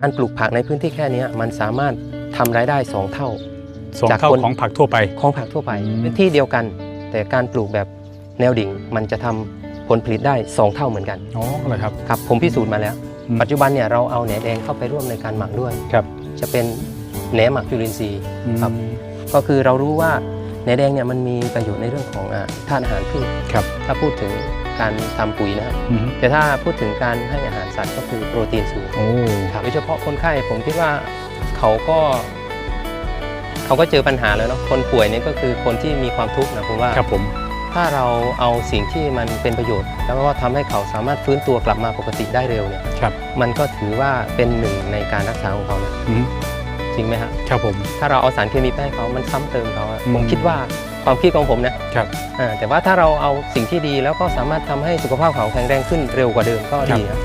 การปลูกผักในพื้นที่แค่เนี้ยมันสามารถทำรายได้สองเท่าสองจากเท่าคนของผักทั่วไปของผักทั่วไปอืมพื้นที่เดียวกัน แต่การปลูกแบบแนวดิ่งมันจะทำผลผลิตได้สองเท่าเหมือนกันอ๋อเลยครับครับผมพิสูจน์มาแล้วอืมปัจจุบันเนี่ยเราเอาแหนแดงเข้าไปร่วมในการหมักด้วยครับ จะเป็นแหนหมักจุลินทรีย์ครับอืมก็คือเรารู้ว่าแหนแดงเนี่ยมันมีประโยชน์ในเรื่องของอ่าธาตุอาหารพืชครับถ้าพูดถึง การทำปุ๋ยนะครับอืมแต่ถ้าพูดถึงการให้อาหารสัตว์ก็คือโปรตีนสูงโอ้ครับโดยเฉพาะคนไข้ผมคิดว่าเขาก็เขาก็เจอปัญหาแล้วเนาะคนป่วยเนี่ยก็คือคนที่มีความทุกข์นะผมว่าครับผมถ้าเราเอาสิ่งที่มันเป็นประโยชน์ แล้วก็ทำให้เขาสามารถฟื้นตัวกลับมาปกติได้เร็วเนี่ยครับมันก็ถือว่าเป็นหนึ่งในการรักษาของเขานะอืมจริงไหมฮะครับผมถ้าเราเอาสารเคมีไปให้เขามันซ้ำเติมเขาอะอืมผมคิดว่า ความคิดของผมนะครับอ่าแต่ว่าถ้าเราเอาสิ่งที่ดีแล้วก็สามารถทำให้สุขภาพเขาแข็งแรงขึ้นเร็วกว่าเดิมก็ดีนะ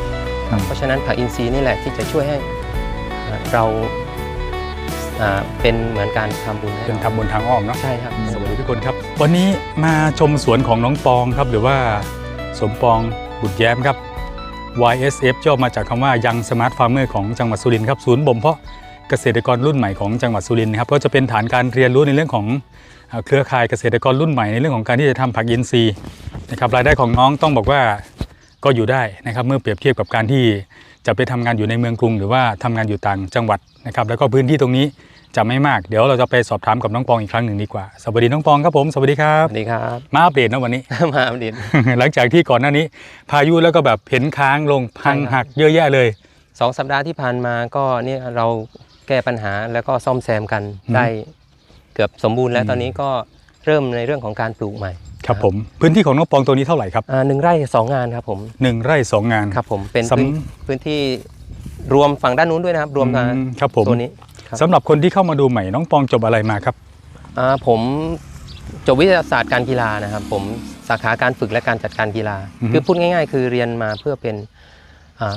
อืมเพราะฉะนั้นผักอินทรีย์นี่แหละที่จะช่วยให้อ่าเราอ่าเป็นเหมือนการทำบุญให้เป็นราทำบนทางอ้อมเนาะใช่ครับสวัสดีทุกคนครับ วันนี้มาชมสวนของน้องปองครับ หรือว่าสมปองบุตรแย้มครับ YSF ย่อมาจากคำว่ายังสมาร์ทฟาร์มเมอร์ของจังหวัดสุรินทร์ครับศูนย์บ่มเพาะเกษตรกรรุ่นใหม่ของจังหวัดสุรินทร์นะครับก็จะเป็นฐานการเรียนรู้ในเรื่องของเอ่อเครือข่ายเกษตรกรรุ่นใหม่ในเรื่องของการที่จะทำผักอินทรีย์นะครับรายได้ของน้องต้องบอกว่าก็อยู่ได้นะครับเมื่อเปรียบเทียบกับการที่จะไปทำงานอยู่ในเมืองกรุง หรือว่าทำงานอยู่ต่างจังหวัดนะครับแล้วก็พื้นที่ตรงนี้จะไม่มากเดี๋ยวเราจะไปสอบถามกับน้องปองอีกครั้งหนึ่งดีกว่าสวัสดีน้องปองครับผมสวัสดีครัสบวัสดีครับมาอัปเดตนะวันนี้ มาอัปเดตหลังจากที่ก่อนหน้านี้ พายุแล้วก็แบบเห็นค้างลงพังใช่ครับหักเยอะแยะเลยสองสัปดาห์ที่ผ่านมาก็เนี่ยเรา แก้ปัญหาแล้วก็ซ่อมแซมกันอืมได้เกือบสมบูรณ์แล้อืวมตอนนี้ก็เริ่มในเรื่องของการปลูกใหม่ครับผมพื้นที่ของน้องปองตัวนี้เท่าไหร่ครับอ่าหนึ่งไร่สองงานครับผมหนึ่งไร่สองงานครับผมเป็นสำพื้นพื้นที่รวมฝั่งด้านนู้นด้วยนะครับ รวมมาอืครับผมตัวนี้ครับสำหรับคนที่เข้ามาดูใหม่น้องปองจบอะไรมาครับอ่าผมจบวิทยาศาสตร์การกีฬานะครับ ผมสาขาการฝึกและการจัดการกีฬาอือฮึคือพูดง่าย ๆ คือเรียนมาเพื่อเป็นอ่า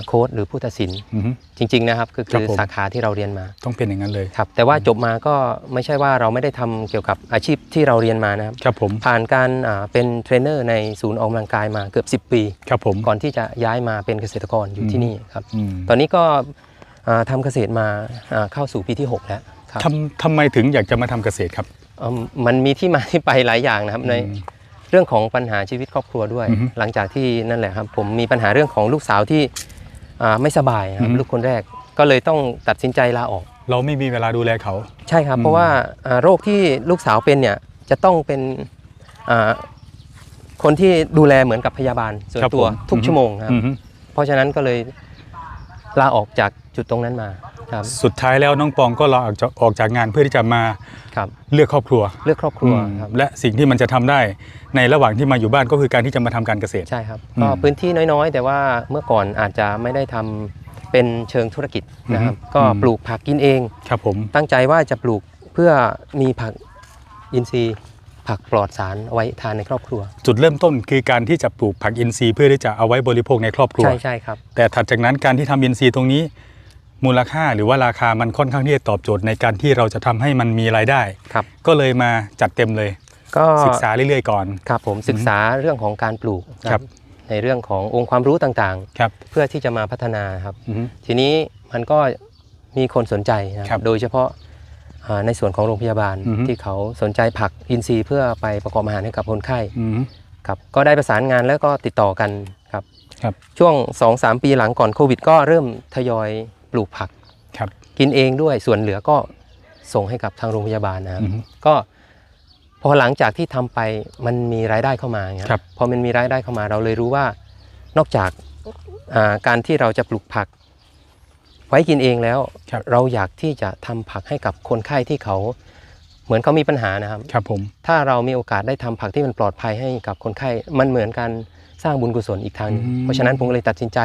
โค้ชหรือผู้ตัดสินอือฮึ จริง ๆนะครับคือครับคือผม สาขาที่เราเรียนมาต้องเป็นอย่างนั้นเลย ครับแต่ว่าจบมาก็ไม่ใช่ว่าเราไม่ได้ทำเกี่ยวกับอาชีพที่เราเรียนมานะครับ ครับผมผ่านการอ่าเป็นเทรนเนอร์ในศูนย์ออกกำลังกายมาเกือบ 10 ปี ครับผม ก่อนที่จะย้ายมาเป็นเกษตรกรอยู่ที่อืมนี่ครับ อืม ตอนนี้ก็อ่าทำเกษตรมาอ่าเข้าสู่ปีที่ 6 แล้วครับทำทำไมถึงอยากจะมาทำเกษตรครับ เอิ่มมันมีที่มาที่ไปหลายอย่างนะครับในอืม เรื่องของปัญหาชีวิตครอบครัวด้วย อือฮึหลังจากที่นั่นแหละครับผมมีปัญหาเรื่องของลูกสาวที่อ่าไม่สบายนะครัอืบอฮึ ลูกคนแรกก็เลยต้องตัดสินใจลาออก เราไม่มีเวลาดูแลเขา ใช่ครับอืมเพราะว่าอ่าโรคที่ลูกสาวเป็นเนี่ยจะต้องเป็นอ่าคนที่ดูแลเหมือนกับพยาบาลส่วนครับตัวผมทุกชั่วโมงครับ อือฮึเพราะฉะนั้นก็เลยลาออกจาก จุดตรงนั้นมาครับ สุดท้ายแล้วน้องปองก็ลาออกจากออกจากงานเพื่อที่จะมาครับเลือกครอบครัวเลือกครอบครัวอืมครับ และสิ่งที่มันจะทำได้ในระหว่างที่มาอยู่บ้านก็คือการที่จะมาทำการเกษตร ใช่ครับอืมก็พื้นที่น้อยๆ แต่ว่าเมื่อก่อนอาจจะไม่ได้ทำเป็นเชิงธุรกิจนะครับ อืม ก็อืมปลูกผักกินเอง ครับผม ตั้งใจว่าจะปลูกเพื่อมีผักอินทรีย์ ผักปลอดสารเอาไว้ทานในครอบครัว จุดเริ่มต้นคือการที่จะปลูกผักอินทรีย์เพื่อที่จะเอาไว้บริโภคในครอบครัว ใช่ใช่ครับ แต่ถัดจากนั้นการที่ทำอินทรีย์ตรงนี้ มูลค่าหรือว่าราคามันค่อนข้างที่จะตอบโจทย์ในการที่เราจะทำให้มันมีรายได้ ครับ ก็เลยมาจัดเต็มเลย ก็ศึกษาเรื่อยๆก่อน ครับผมศึกษาเรื่องของการปลูกนะครับ ในเรื่องขององค์ความรู้ต่างครับ ๆ เพื่อที่จะมาพัฒนาครับ อือฮึ ทีนี้มันก็มีคนสนใจนะคครัรับบโดยเฉพาะอ่าในส่วนของโรงพยาบาลอือฮึ ที่เขาสนใจผักอินทรีย์เพื่อไปประกอบอาหารให้กับคนไข้อือฮึครับก็ได้ประสานงานแล้วก็ติดต่อกันครับครับ ช่วง 2-3 ปีหลังก่อนโควิด ก็เริ่มทยอยป ลูกผักครับ กินเองด้วยส่วนเหลือก็ส่งให้กับทางโรงพยาบาลนะครับอือฮึก็พอหลังจากที่ทำไปมันมีรายได้เข้ามาไงครับพอมันมีรายได้เข้ามาเราเลยรู้ว่านอกจากอ่าการที่เราจะปลูกผัก ไว้กินเองแล้วครับเราอยากที่จะทำผักให้กับคนไข้ที่เขา เหมือนเขามีปัญหานะครับ ครับผมถ้าเรามีโอกาสได้ทำผักที่มันปลอดภัยให้กับคนไข้มันเหมือนการสร้างบุญกุศลอีกทางหนึงอืมเพราะฉะนั้นผมก็เลยตัดสินใจ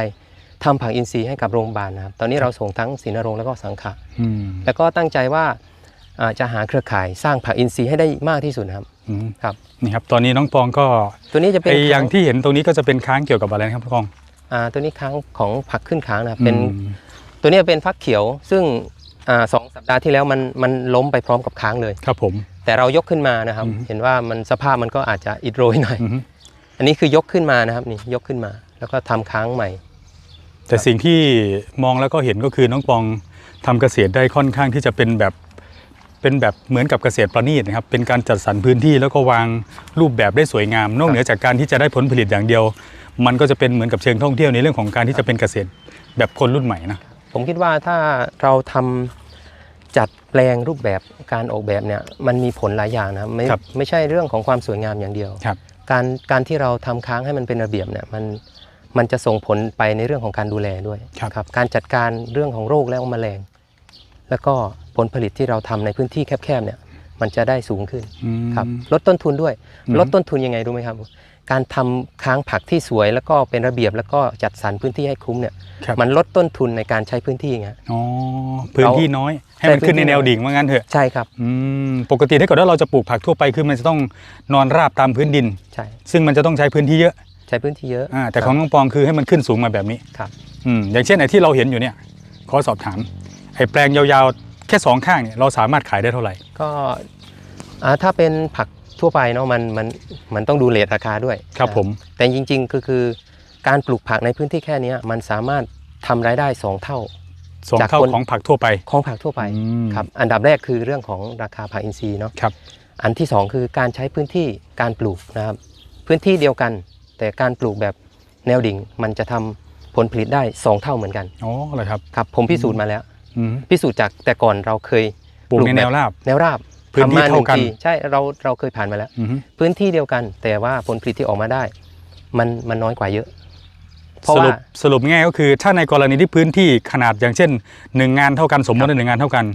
ทำผักอินทรีย์ให้กับโรงพยาบาลนะครับ ตอนนี้เราส่งทั้งศรีนรงค์แล้วก็สังขะอืมแล้วก็ตั้งใจว่าอ่าจะหาเครือข่ายสร้างผักอินทรีย์ให้ได้มากที่สุดนะครับอืมครับนี่ครับตอนนี้น้องปองก็ตัวนี้จะเป็นไออย่างค้ที่เห็นตรงนี้ก็จะเป็นค้างเกี่ยวกับอะไรนะครับพี่กองอ่าตัวนี้ค้างของผักขึ้นค้างนะครับเป็นอืมตัวนี้เป็นฟักเขียวซึ่งอ่าสองสัปดาห์ที่แล้วมันมันล้มไปพร้อมกับค้างเลยครับผมแต่เรายกขึ้นมานะครับอืมเห็นว่ามันสภาพมันก็อาจจะอิดโรยหน่อยอือฮึอันนี้คือยกขึ้นมานะครับนี่ยกขึ้นมา แล้วก็ทำค้างใหม่ แต่สิ่งที่มองแล้วก็เห็นก็คือน้องปองทำเกษตรได้ค่อนข้างที่จะเป็นแบบเป็นแบบเหมือนกับเกษตรประณีตนะครับ เป็นการจัดสรรพื้นที่แล้วก็วางรูปแบบได้สวยงาม นอกเหนือจากการที่จะได้ผลผลิตอย่างเดียว มันก็จะเป็นเหมือนกับเชิงท่องเที่ยวในเรื่องของการที่จะเป็นเกษตรแบบคนรุ่นใหม่นะผมคิดว่าถ้าเราทำจัดแปลงรูปแบบการออกแบบเนี่ยมันมีผลหลายอย่างนะครับไม่ครับไม่ใช่เรื่องของความสวยงามอย่างเดียวครับการการที่เราทำค้างให้มันเป็นระเบียบเนี่ยมัน มันจะส่งผลไปในเรื่องของการดูแลด้วยครับ การจัดการเรื่องของโรคและแมลง แล้วก็ผลผลิตที่เราทำในพื้นที่แคบๆเนี่ยมันจะได้สูงขึ้นอืมครับลดต้นทุนด้วยอืมลดต้นทุนยังไงรู้ไหมครับ การทำค้างผักที่สวยแล้วก็เป็นระเบียบแล้วก็จัดสรรพื้นที่ให้คุ้มเนี่ยครับมันลดต้นทุนในการใช้พื้นที่ไงอ๋อพื้นที่น้อย ให้มันใช่ขึ้นในพื้นที่แนวน้อยดิ่งว่างั้นเถอะใช่ครับอืมปกติถ้าเกิดว่าเราจะปลูกผักทั่วไปคือมันจะต้องนอนราบตามพื้นดินใช่ซึ่งมันจะต้องใช้พื้นที่เยอะ ใช้พื้นที่เยอะอ่าแต่ของน้องปองคือให้มันขึ้นสูงมาแบบนี้ครับอืมอย่างเช่นไอ้ที่เราเห็นอยู่เนี่ย ขอสอบถามไอ้แปลงยาวๆแค่สองข้างเนี่ยเราสามารถขายได้เท่าไหร่ก็อ่าถ้าเป็นผักทั่วไปเนาะมันมันมันต้องดูเลทราคาด้วยครับผม แต่จริงๆก็คือการปลูกผักในพื้นที่แค่เนี้ยมันสามารถทำรายได้สองเท่าสองจากเท่าคนของผักทั่วไปของผักทั่วไปอืมครับอันดับแรกคือเรื่องของราคาผักอินทรีย์เนาะครับอันที่สองคือการใช้พื้นที่การปลูกนะครับพื้นที่เดียวกัน แต่การปลูกแบบแนวดิ่งมันจะทำผลผลิตได้สองเท่าเหมือนกันอ๋อเหรอครับครับ ผมพิสูจน์มาแล้วอืมพิสูจน์จากแต่ก่อนเราเคยปลูกในบบแนวราบ แนวราบพื้นที่ทำมเท่ากันหงปีใช่เราเราเคยผ่านมาแล้วอืมพื้นที่เดียวกัน แต่ว่าผลผลิตที่ออกมาได้ มันมันน้อยกว่าเยอะเพราะสรุว่าปสรุปง่ายก็คือถ้าในกรณีที่พื้นที่ขนาดอย่างเช่นหนึ่งงานเท่ากันสมมติว่าหนึ่งงานเท่ากัน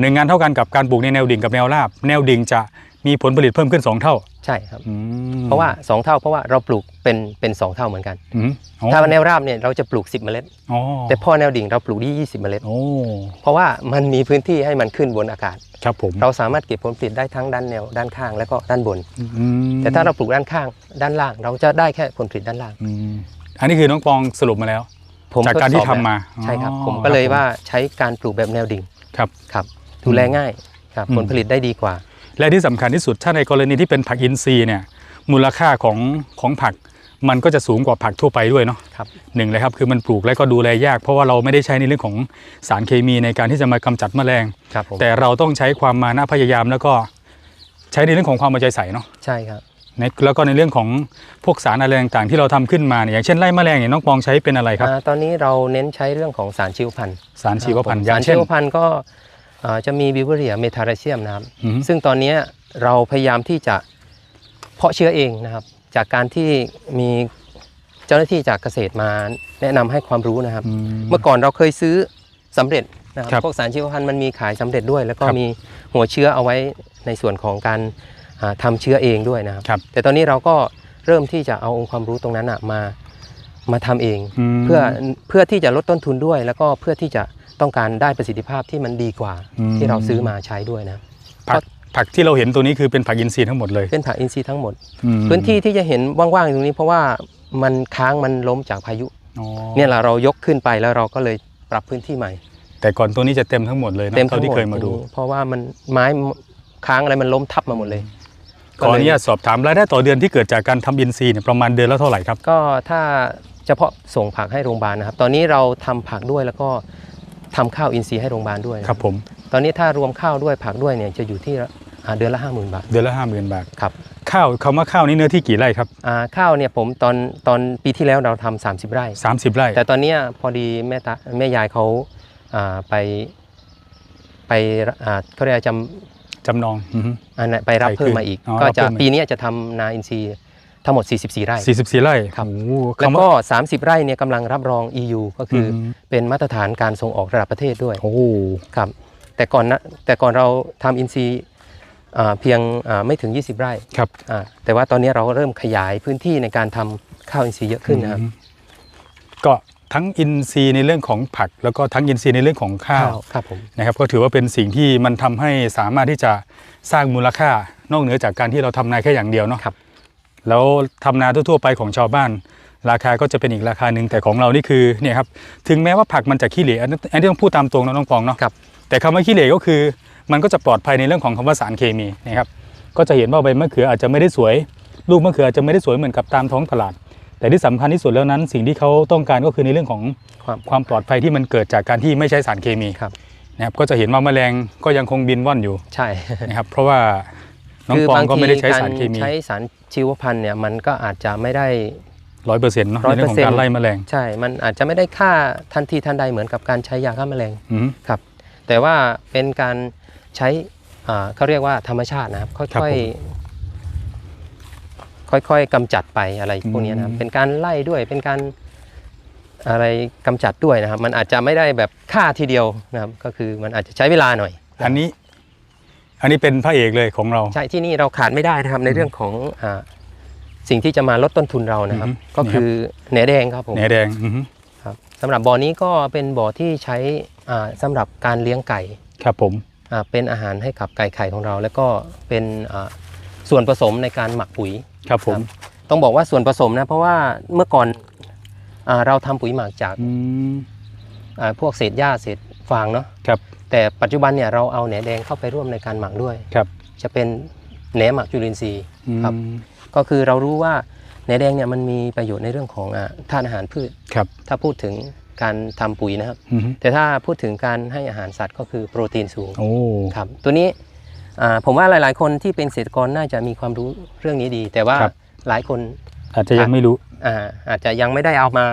หนึ่งงานเท่ากันกับการปลูกในแนวดิ่งกับแนวราบ แนวดิ่งจะมีผลผลิตเพิ่มขึ้นสองเท่า ใช่ครับอืมเพราะว่าสองเท่าเพราะว่าเราปลูกเป็นเป็นสองเท่าเหมือนกันอืมอ๋อถ้าแนวราบเนี่ยเราจะปลูก 10 เมล็ดอ๋อแต่พอแนวดิ่งเราปลูกที่20 เมล็ดโอ้เพราะว่ามันมีพื้นที่ให้มันขึ้นบนอากาศครับผมเราสามารถเก็บผลผลิตได้ทั้งด้านแนวด้านข้างและก็ด้านบนอืมแต่ถ้าเราปลูกด้านข้าง ด้านล่าง เราจะได้แค่ผลผลิตด้านล่างอืมอันนี้คือน้องปองสรุปมาแล้วผมจากการที่ทดสอบทำมาแล้วใช่ครับอ๋อผมก็เลยครับผมว่าใช้การปลูกแบบแนวดิ่งครับครับดูแลง่ายครับอืมผลผลิตได้ดีกว่า และที่สำคัญที่สุดถ้าในกรณีที่เป็นผักอินทรีย์เนี่ยมูลค่าของของผักมันก็จะสูงกว่าผักทั่วไปด้วยเนาะครับหนึ่งเลยครับคือมันปลูกแล้วก็ดูแลยาก เพราะว่าเราไม่ได้ใช้ในเรื่องของสารเคมีในการที่จะมากำจัดแมลงครับผมแต่เราต้องใช้ความมานะพยายามแล้วก็ใช้ในเรื่องของความเอาใจใส่เนาะใช่ครับในแล้วก็ในเรื่องของพวกสารอะไรต่างๆที่เราทำขึ้นมาเนี่ยอย่างเช่นไล่แมลงเนี่ยน้องปองใช้เป็นอะไรครับอ่าตอนนี้เราเน้นใช้เรื่องของสารชีวพันธุ์สารชีวพันธุ์อสาย่างรชีเช่นวพันธุ์ก็อ่า จะมีบิวเวอเรียเมทาราเซียมนะครับอืมซึ่งตอนนี้เราพยายามที่จะเพาะเชื้อเองนะครับ จากการที่มีเจ้าหน้าที่จากเกษตรมาแนะนำให้ความรู้นะครับอืมเมื่อก่อนเราเคยซื้อสำเร็จนะคครัรับบพวกสารชีวพันธุ์มันมีขายสำเร็จด้วย แล้วก็ครับมีหัวเชื้อเอาไว้ในส่วนของการอ่าทำาเชื้อเองด้วยนะครับครับ แต่ตอนนี้เราก็เริ่มที่จะเอาองค์ความรู้ตรงนั้นอะมามาทำเองมเพื่อเพื่อที่จะลดต้นทุนด้วย แล้วก็เพื่อที่จะ ต้องการได้ประสิทธิภาพที่มันดีกว่าอืมที่เราซื้อมาใช้ด้วยนะครับผักผักที่เราเห็นตัวนี้คือเป็นผักอินทรีย์ทั้งหมดเลย เป็นผักอินทรีย์ทั้งหมดอืมพื้นที่ที่จะเห็นว่างๆตรงนี้ เพราะว่ามันค้างมันล้มจากพายุอ๋อเนี่ยแหละเรายกขึ้นไปแล้วเราก็เลยปรับพื้นที่ใหม่ แต่ก่อนตัวนี้จะเต็มทั้งหมดเลยนะเต็มทั้เท่างหมที่ดเคยมาดูตรงนี้เพราะว่ามันไม้ค้างอะไรมันล้มทับมาหมดเลยขออนุญาตสอบถามรายได้ต่อเดือนที่เกิดจากการทำอินทรีย์เนี่ยประมาณเดือนละเท่าไหร่ครับ ก็ถ้าเฉพาะส่งผักให้โรงพยาบาลนะครับ ตอนนี้เราทำผักด้วยแล้วก็ ทำข้าวอินทรีย์ให้โรงพยาบาลด้วยครับผมตอนนี้ถ้ารวมข้าวด้วยผักด้วยเนี่ยจะอยู่ที่อ่าเดือนละห้าหมื่นบาท เดือนละห้าหมื่นบาทครับข้าวคำว่าข้าวนี่เนื้อที่กี่ไร่ครับอ่าข้าวเนี่ยผมตอนตอนปีที่แล้วเราทำ30 ไร่ 30 ไร่ แต่ตอนเนี้ยพอดีแม่ตาแม่ยายเขาอ่าไปไปอ่าเขาเรียกอะไรจจำนองอือฮึำอันนั้นไปรับใส่เพิ่มคืนมาอีกอ๋อก็รับจะเพิ่มมาปีเนี้ยจะทำนาอินทรีย์ ทั้งหมด 44 ไร่ 44 ไร่ครับโอ้โหแล้วคำว่าก็ 30 ไร่เนี่ยกำลังรับรอง EU ก็คืออมเป็นมาตรฐานการส่งออกระดับประเทศด้วยโอ้โหครับแต่ก่อนนะแต่ก่อนเราทำอินทรีย์อ่าเพียงอ่าไม่ถึง 20 ไร่ครับอ่าแต่ว่าตอนนี้เราเริ่มขยายพื้นที่ในการทำข้าวอินทรีย์เยอะขึ้นนะครับอืมก็ทั้งอินทรีย์ในเรื่องของผัก แล้วก็ทั้งอินทรีย์ในเรื่องของข้าวครับผมนะครับก็ถือว่าเป็นสิ่งที่มันทำให้สามารถที่จะสร้างมูลค่านอกเหนือจากการที่เราทำนาแค่อย่างเดียวเนาะครับ แล้วทำนาทั่วๆไปของชาวบ้าน ราคาก็จะเป็นอีกราคาหนึ่งแต่ของเรานี่คือเนี่ยครับถึงแม้ว่าผักมันจะขี้เหร่อันนั้นอันนี้ต้องพูดตามตรงนะน้องปองเนาะครับแต่คำว่าขี้เหร่ก็คือ มันก็จะปลอดภัยในเรื่องของคำว่าสารเคมีนะครับก็จะเห็นว่าใบมะเขืออาจจะไม่ได้สวย ลูกมะเขืออาจจะไม่ได้สวยเหมือนกับตามท้องตลาด แต่ที่สำคัญที่สุดแล้วนั้น สิ่งที่เขาต้องการก็คือในเรื่องของความความปลอดภัยที่มันเกิดจากการที่ไม่ใช้สารเคมีครับนะครับก็จะเห็นว่าแมลงก็ยังคงบินว่อนอยู่ใช่นะครับเพราะว่า น้องปองก็ไม่ได้ใช้สารเคมีใช้สารชีวพันธุ์เนี่ยมันก็อาจจะไม่ได้ร้อยเปอร์เซ็นต์เนาะในเรื่องของการไล่แมลง ใช่ มันอาจจะไม่ได้ฆ่าทันทีทันใดเหมือนกับการใช้ยาฆ่าแมลงอืมครับ แต่ว่าเป็นการใช้อ่าเขาเรียกว่าธรรมชาตินะครับครับค่อยผมๆค่อยๆกำจัดไปอะไรพวกนี้นะครับอืมเป็นการไล่ด้วยเป็นการอะไรกำจัดด้วยนะครับ มันอาจจะไม่ได้แบบฆ่าทีเดียวนะครับ ก็คือมันอาจจะใช้เวลาหน่อย อันนี้ อันนี้เป็นพระเอกเลยของเรา ใช่ที่นี่เราขาดไม่ได้นะครับในเรื่องของอาสิ่งที่จะมาลดต้นทุนเรานะครับ อือฮึ ก็คือแหนแดงครับผมแหนแดงอือฮึครับสำหรับบ่อนี้ก็เป็นบ่อที่ใช้อ่าสำหรับการเลี้ยงไก่ครับผม อ่าเป็นอาหารให้กับไก่ไข่ของเรา แล้วก็เป็นอ่าส่วนผสมในการหมักปุ๋ย ครับผมต้องบอกว่าส่วนผสมนะเพราะว่าเมื่อก่อนอาเราทำปุ๋ยหมักจากอืมอ่าพวกเศษหญ้าเศษ ฟางเนาะครับแต่ปัจจุบันเนี่ยเราเอาแหนแดงเข้าไปร่วมในการหมักด้วยครับจะเป็นแหนหมักจุลินทรีย์อืมครับก็คือเรารู้ว่าแหนแดงเนี่ยมันมีประโยชน์ในเรื่องของอ่าธาตุอาหารพืชครับถ้าพูดถึงการทำปุ๋ยนะครับอือฮึแต่ถ้าพูดถึงการให้อาหารสัตว์ก็คือโปรตีนสูงโอ้ครับตัวนี้อ่าผมว่าหลาย ๆ คนที่เป็นเกษตรกรน่าจะมีความรู้เรื่องนี้ดี แต่ว่าหลายคนอาจจะยังไม่รู้อ่าอาจจะยังไม่ได้เอามา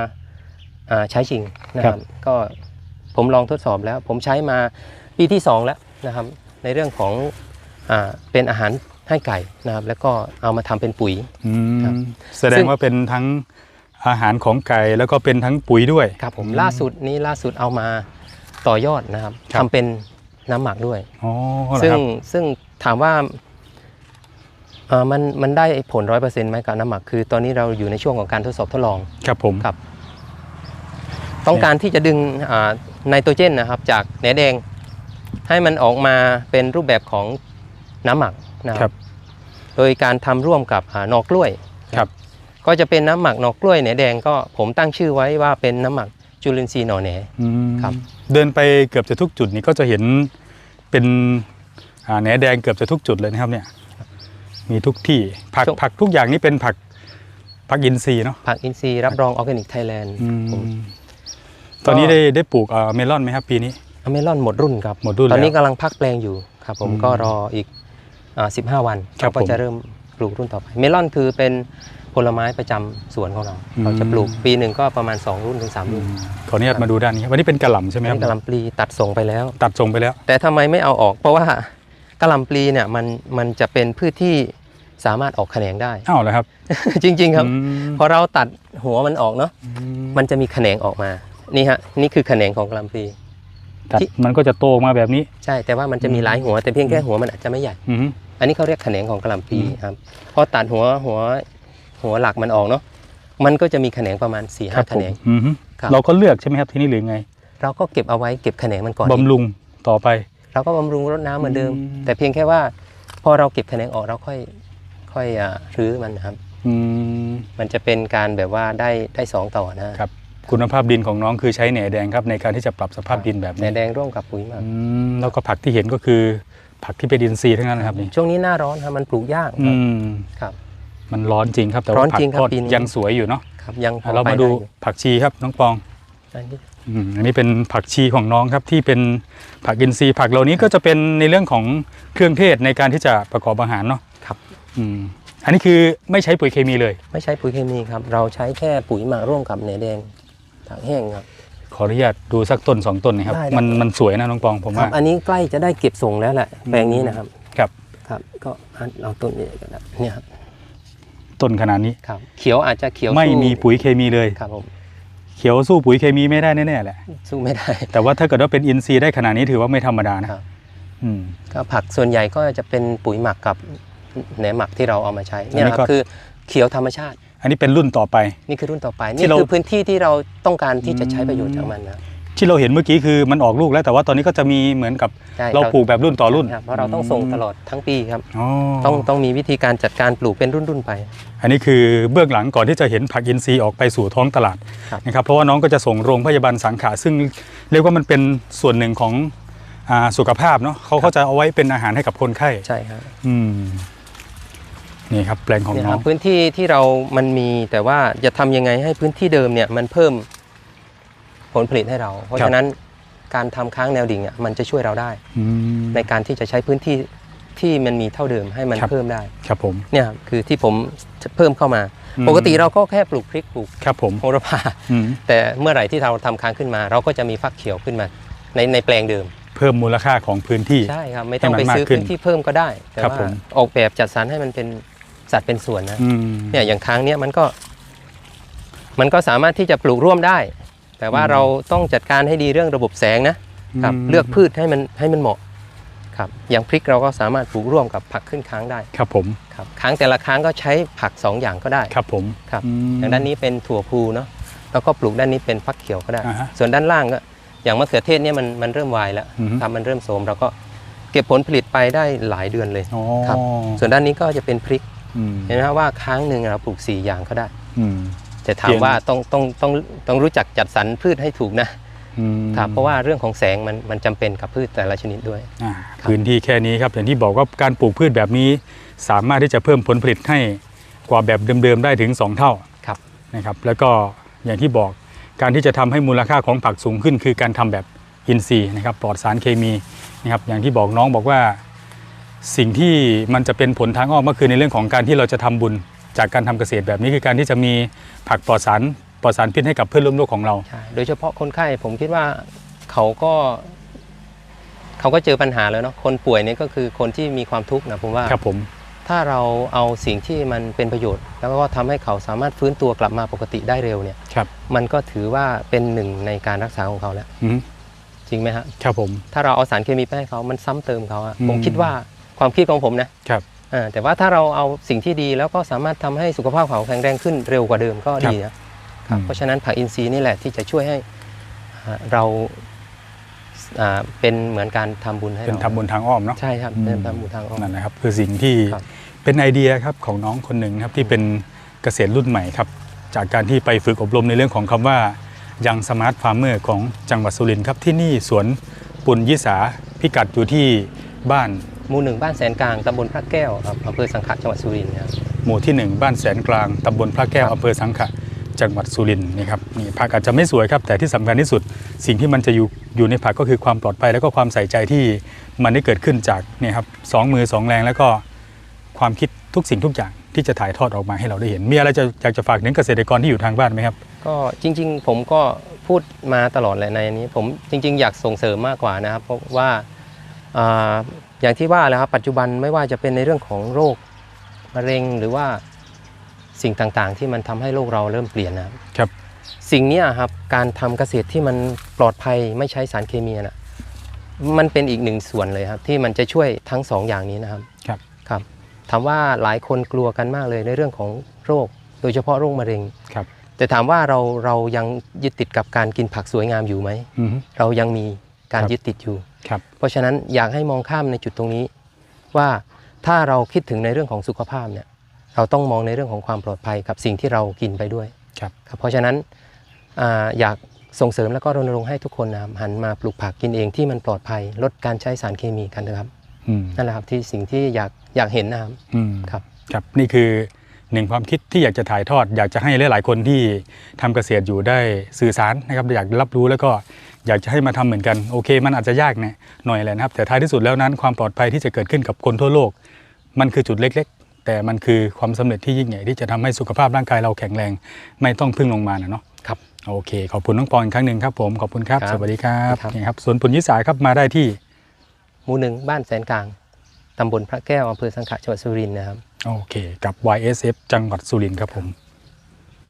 อ่าใช้จริงนะคครัรับบก็ ผมลองทดสอบแล้ว ผมใช้มาปีที่ 2 แล้วนะครับในเรื่องของอ่าเป็นอาหารให้ไก่นะครับแล้วก็เอามาทำเป็นปุ๋ยอืครับมแสดซึ่งง ว่าเป็นทั้งอาหารของไก่แล้วก็เป็นทั้งปุ๋ยด้วย ครับผมอืมล่าสุดนี้ล่าสุดเอามาต่อยอดนะครับครับ ทำเป็นน้ำหมักด้วย อ๋อเหรอซึ่งครับซึ่งถามว่าเอ่อมันมันได้ผลร้อยเปอร์เซ็นต์ไหมกับน้ำหมัก คือตอนนี้เราอยู่ในช่วงของการทดสอบทดลอง ครับผม ครับ ต้องการที่จะดึงอ่า ไนโตรเจนนะครับจากแหนแดง ให้มันออกมาเป็นรูปแบบของน้ำหมักนะคครัรับ บ โดยการทำร่วมกับอ่าหนอกกล้วย ครับ ก็จะเป็นน้ำหมักหนอกกล้วยแหนแดงก็ผมตั้งชื่อไว้ว่าเป็นน้ำหมักจุลินทรีย์หน่อแหน อืมครับ เดินไปเกือบจะทุกจุดนี่ก็จะเห็นเป็นอ่าแหนแดงเกือบจะทุกจุดเลยนะครับเนี่ย มีทุกที่ผักผักทุกอย่างนี่เป็นผักผักอินทรีย์เนาะผักอินทรีย์รับรองออร์แกนิกไทยแลนด์อืมผม ตอนนี้ก็ได้ได้ปลูกอ่าเมลอนไหมครับปีนี้อเมรอนหมดรุ่นครับหมดรุ่นตอนนี้แล้วกำลังพักแปลงอยู่ครับผมอืมก็รออีกอ่า15วันครับเราก็ผมจะเริ่มปลูกรุ่นต่อไป เมลอนคือเป็นผลไม้ประจำสวนของเราอืมเราจะปลูกปีหนึ่งก็ประมาณ 2 รุ่นถึง3รุ่นขออนุญาตมาดูด้านนี้ครับวันนี้เป็นกระหล่ำใช่ไหมอันครับนี้กะหล่ำปลีตัดส่งไปแล้ว ตัดส่งไปแล้ว แต่ทำไมไม่เอาออก เพราะว่ากะหล่ำปลีเนี่ยมันมันจะเป็นพืชที่สามารถออกแขนงได้อ้าวเหรอครับ จริง ๆ ครับอืมพอเราตัดหัวมันออกเนาะอืมมันจะมีแขนงออกมา นี่ฮะนี่คือแขนงของกะหล่ำปลีตัดที่ มันก็จะโตออกมาแบบนี้ ใช่แต่ว่ามันจะมีหลายหัว แต่เพียงแค่หัวมันอาจจะไม่ใหญ่ อืมอันนี้เขาเรียกแขนงของกะหล่ำปลีอืมครับครับพอตัดหัวหัวหัวหลักมันออกเนาะมันก็จะมีแขนงประมาณ4ี่คห้ารับแขผมนง อืมครับ เราก็เลือกใช่ไหมครับที่นี่หรือไงเราก็เก็บเอาไว้เก็บแขนงมันก่อน บำรุงต่อไป เราก็บำรุงรดน้ำเหมือนเดิม อืม แต่เพียงแค่ว่า พอเราเก็บแขนงออกเราค่อยค่อยอ่ารื้อมันนะครับ อืม มันจะเป็นการแบบว่าได้ได้สองต่อนะครับ คุณภาพดินของน้องคือใช้แหน่แดงครับในการที่จะปรับสภาพดินแบบแหนนี้แดงร่วมกับปุ๋ยหมักอืมแล้วก็ผักที่เห็นก็คือผักที่เป็นดินทรีย์ทั้งนั้นนะครับนี่ช่วงนี้หน้าร้อนครับมันปลูกยากคอืรับมครับ มันร้อนจริงครับแต่ร้ว่าอนผักจริงครับก็ปีนี้ ยังสวยอยู่เนาะครับยังพอเราไปมาดูไอยู่ผักชีครับน้องปองอันนี้อืมอันนี้เป็นผักชีของน้องครับที่เป็นผักอินทรีย์ผักเหล่านี้ก็จะเป็นในเรื่องของเครื่องเทศในการที่จะประกอบอาหารเนาะครับอืมอันนี้คือไม่ใช้ปุ๋ยเคมีเลย ไม่ใช้ปุ๋ยเคมีครับ เราใช้แค่ปุ๋ยหมักร่วมกับแหนแดง ตากแห้งครับ ขออนุญาตดูสักต้นสองต้นนะครับ ได้ได้ มันมันสวยนะน้องปองผมครัว่า บอันนี้ใกล้จะได้เก็บส่งแล้วแหละแปลงนี้นะครับครับ ครับ ก็อันเอาต้นนี้ก็ได้เนี่ยครับต้นขนาดนี้ ครับ เขียวอาจจะเขียวไม่สู้มีปุ๋ยเคมีเลย ครับผมเขียวสู้ปุ๋ยเคมีไม่ได้แน่ๆแหละ สู้ไม่ได้ แต่ว่าถ้าเกิดว่าเป็นอินทรีย์ได้ขนาดนี้ถือว่าไม่ธรรมดานะครับ อืม ก็ผักส่วนใหญ่ก็จะเป็นปุ๋ยหมักกับแหนหมักที่เราเอามาใช้เนี่ยอันนี้นะคก็รับคือเขียวธรรมชาติ อันนี้เป็นรุ่นต่อไป นี่คือรุ่นต่อไปที่นี่เราคือพื้นที่ที่เราต้องการที่จะใช้ประโยชน์จากมันนะที่เราเห็นเมื่อกี้คือมันออกลูกแล้วแต่ว่าตอนนี้ก็จะมีเหมือนกับใช่เราปลูกแบบรุ่นต่อรุ่นครับเพราะเราต้องส่งตลอดทั้งปีครับอ๋อต้องต้องมีวิธีการจัดการปลูกเป็นรุ่นๆไป อันนี้คือเบื้องหลังก่อนที่จะเห็นผักอินทรีย์ออกไปสู่ท้องตลาดครับนะครับเพราะว่าน้องก็จะส่งโรงพยาบาลสังขาซึ่งเรียกว่ามันเป็นส่วนหนึ่งของอาสุขภาพเนาะเขาเขาจะเอาไว้เป็นอาหารให้กับคนไข้ใช่ครับอืม นี่ครับแปลงของเนี่ยน้คอรังบพื้นที่ที่เรามันมีแต่ว่าจะทำยังไงให้พื้นที่เดิมเนี่ยมันเพิ่มผลผลิตให้เรา เพราะฉะนั้นการทำค้างแนวดิ่งอะมันจะช่วยเราได้ อืม ในการที่จะใช้พื้นที่ที่มันมีเท่าเดิมให้มันครับ เพิ่มได้ ครับผม เนี่ยครับคือที่ผมจะเพิ่มเข้ามา อืม ปกติเราก็แค่ปลูกพริกปลูกครับผมโหระพา อืมแต่เมื่อไหร่ที่เราทำค้างขึ้นมา เราก็จะมีฟักเขียวขึ้นมาในในแปลงเดิม เพิ่มมูลค่าของพื้นที่ ใช่ครับ ไม่ต้องให้ไปมันมากซื้อขึ้นพื้นที่เพิ่มก็ได้ แต่ครับว่าผม ออกแบบจัดสรรให้มันเป็น สัดเป็นส่วนนะอืมเนี่ยอย่างค้างเนี้ยมันก็ มันก็สามารถที่จะปลูกร่วมได้ แต่ว่าอืมเราต้องจัดการให้ดีเรื่องระบบแสงนะครับมเลือกพืชให้มันให้มันเหมาะครับอย่างพริกเราก็สามารถปลูกร่วมกับผักขึ้นค้างได้ ครับผมครับค้างแต่ละค้างก็ใช้ผักสองอย่างก็ได้ครับผมครับอืมอย่างด้านนี้เป็นถั่วพูเนาะแล้วก็ปลูกด้านนี้เป็นฟักเขียวก็ได้อ่าฮะส่วนด้านล่างก็อย่างมะเขือเทศเนี่ยมันมันเริ่มวายแล้วอือฮึครับมันเริ่มโทรมเราก็เก็บผลผลิตไปได้หลายเดือนเลยอ๋อครับ ส่วนด้านนี้ก็จะเป็นพริกอืม เห็นไหมครับว่าค้างหนึ่งเราปลูก 4 อย่างก็ได้อืมแต่ถาเปลี่มยนว่าต้องต้องต้องต้องรู้จักจัดสรรพืชให้ถูกนะอืมครับเพราะว่าเรื่องของแสงมันมันจำเป็นกับพืชแต่ละชนิดด้วยอ่าครับพื้นที่แค่นี้ครับอย่างที่บอกว่าการปลูกพืชแบบนี้ สามารถที่จะเพิ่มผลผลิตให้กว่าแบบเดิมๆได้ถึง 2 เท่าครับนะครับแล้วก็อย่างที่บอกการที่จะทำให้มูลค่าของผักสูงขึ้น คือการทำแบบอินทรีย์นะครับปลอดสารเคมีนะครับอย่างที่บอกน้องบอกว่า สิ่งที่มันจะเป็นผลทางอ้อมก็คือในเรื่องของการที่เราจะทำบุญจากการทำเกษตรแบบนี้คือการที่จะมีผักปลอดสารปลอดสารพิษให้กับเพื่อนร่วมโลกของเราใช่โดยเฉพาะคนไข้ผมคิดว่าเขาก็ เขาก็เจอปัญหาแล้วเนาะคนป่วยเนี่ยก็คือคนที่มีความทุกข์นะผมว่าครับผมถ้าเราเอาสิ่งที่มันเป็นประโยชน์ แล้วก็ทำให้เขาสามารถฟื้นตัวกลับมาปกติได้เร็วเนี่ยครับมันก็ถือว่าเป็นหนึ่งในการรักษาของเขาแล้วอืมจริงไหมฮะครับผม ถ้าเราเอาสารเคมีไปให้เขามันซ้ำเติมเขาอะอืมผมคิดว่า ความคิดของผมนะครับอ่าแต่ว่าถ้าเราเอาสิ่งที่ดีแล้วก็สามารถทำให้สุขภาพเขาแข็งแรงขึ้นเร็วกว่าเดิมก็ดีนะครับเพราะฉะนั้นผักอินทรีย์นี่แหละที่จะช่วยให้อ่าเราอ่าเป็นเหมือนการทำบุญให้เป็นเราทำบุญทางอ้อมเนาะใช่ครับอืมเป็นทำบุญทางอ้อมนั่นนะครับ คือสิ่งที่ครับเป็นไอเดียครับของน้องคนหนึ่งครับที่เป็นเกษตรรุ่นใหม่ครับ จากการที่ไปฝึกอบรมในเรื่องของคำว่ายังสมาร์ทฟาร์มเมอร์ของจังหวัดสุรินทร์ครับที่นี่สวนปุณยิสาพิกัดอยู่ที่บ้าน หมู่หนึ่งบ้านแสนกลางตำบลพระแก้วครับอำเภอสังขะจังหวัดสุรินทร์ครับ หมู่ที่ 1 บ้านแสนกลางตำบลพระแก้วครับอำเภอสังขะจังหวัดสุรินทร์นี่ครับนี่ผักอาจจะไม่สวยครับ แต่ที่สำคัญที่สุด สิ่งที่มันจะอยู่อยู่ในผักก็คือความปลอดภัย แล้วก็ความใส่ใจที่มันได้เกิดขึ้นจากเนี่ยครับสองมือสองแรงแล้วก็ความคิดทุกสิ่งทุกอย่างที่จะถ่ายทอดออกมาให้เราได้เห็น มีอะไรจะอยากจะฝากถึงเกษตรกรที่อยู่ทางบ้านไหมครับ ก็จริง ๆ ผมก็พูดมาตลอดแหละในอันนี้ ผมจริง ๆ อยากส่งเสริมมากกว่านะครับ เพราะว่า อ่าอย่างที่ว่าแล้วครับปัจจุบันไม่ว่าจะเป็นในเรื่องของโรคมะเร็งหรือว่าสิ่งต่างๆ ที่มันทำให้โลกเราเริ่มเปลี่ยนนะครับครับสิ่งเนี้ยครับการทำเกษตรที่มันปลอดภัยไม่ใช้สารเคมีนะมันเป็นอีกหนึ่งส่วนเลยครับ ที่มันจะช่วยทั้งสองอย่างนี้นะครับครับครับถามว่าหลายคนกลัวกันมากเลยในเรื่องของโรค โดยเฉพาะโรคมะเร็งครับแต่ถามว่าเราเรายังยึดติดกับการกินผักสวยงามอยู่ไหมอืมเรายังมีการครับยึดติดอยู่ครับ เพราะฉะนั้นอยากให้มองข้ามในจุดตรงนี้ ว่าถ้าเราคิดถึงในเรื่องของสุขภาพเนี่ยเราต้องมองในเรื่องของความปลอดภัยกับสิ่งที่เรากินไปด้วยครับครับเพราะฉะนั้นอาอยากส่งเสริมแล้วก็รณรงค์ให้ทุกคนนะครับหันมาปลูกผักกินเองที่มันปลอดภัย ลดการใช้สารเคมีกันนะครับอืมนั่นแหละครับที่สิ่งที่อยากอยากเห็นนะครับอืมครับครับ นี่คือ หนึ่งความคิดที่อยากจะถ่ายทอด อยากจะให้หลายๆคนที่ทำเกษตรอยู่ได้สื่อสารนะครับอยากรับรู้แล้วก็อยากจะให้มาทำเหมือนกันโอเค มันอาจจะยากหน่อยหน่อยแหละนะครับ แต่ท้ายที่สุดแล้วนั้นความปลอดภัยที่จะเกิดขึ้นกับคนทั่วโลก มันคือจุดเล็ก ๆ แต่มันคือความสำเร็จที่ยิ่งใหญ่ที่จะทำให้สุขภาพร่างกายเราแข็งแรง ไม่ต้องพึ่งลงมานะเนาะครับโอเค ขอบคุณน้องปอนอีกครั้งหนึ่งครับผมขอบคุณครับครับสวัสดีครับครับนี่ครับสวนปุญยิสาครับมาได้ที่หมู่หนึ่งบ้านแสนกลางตำบลพระแก้วอำเภอสังขะจังหวัดสุรินทร์นะครับโอเค กับ YSF จังหวัดสุรินทร์ครับผม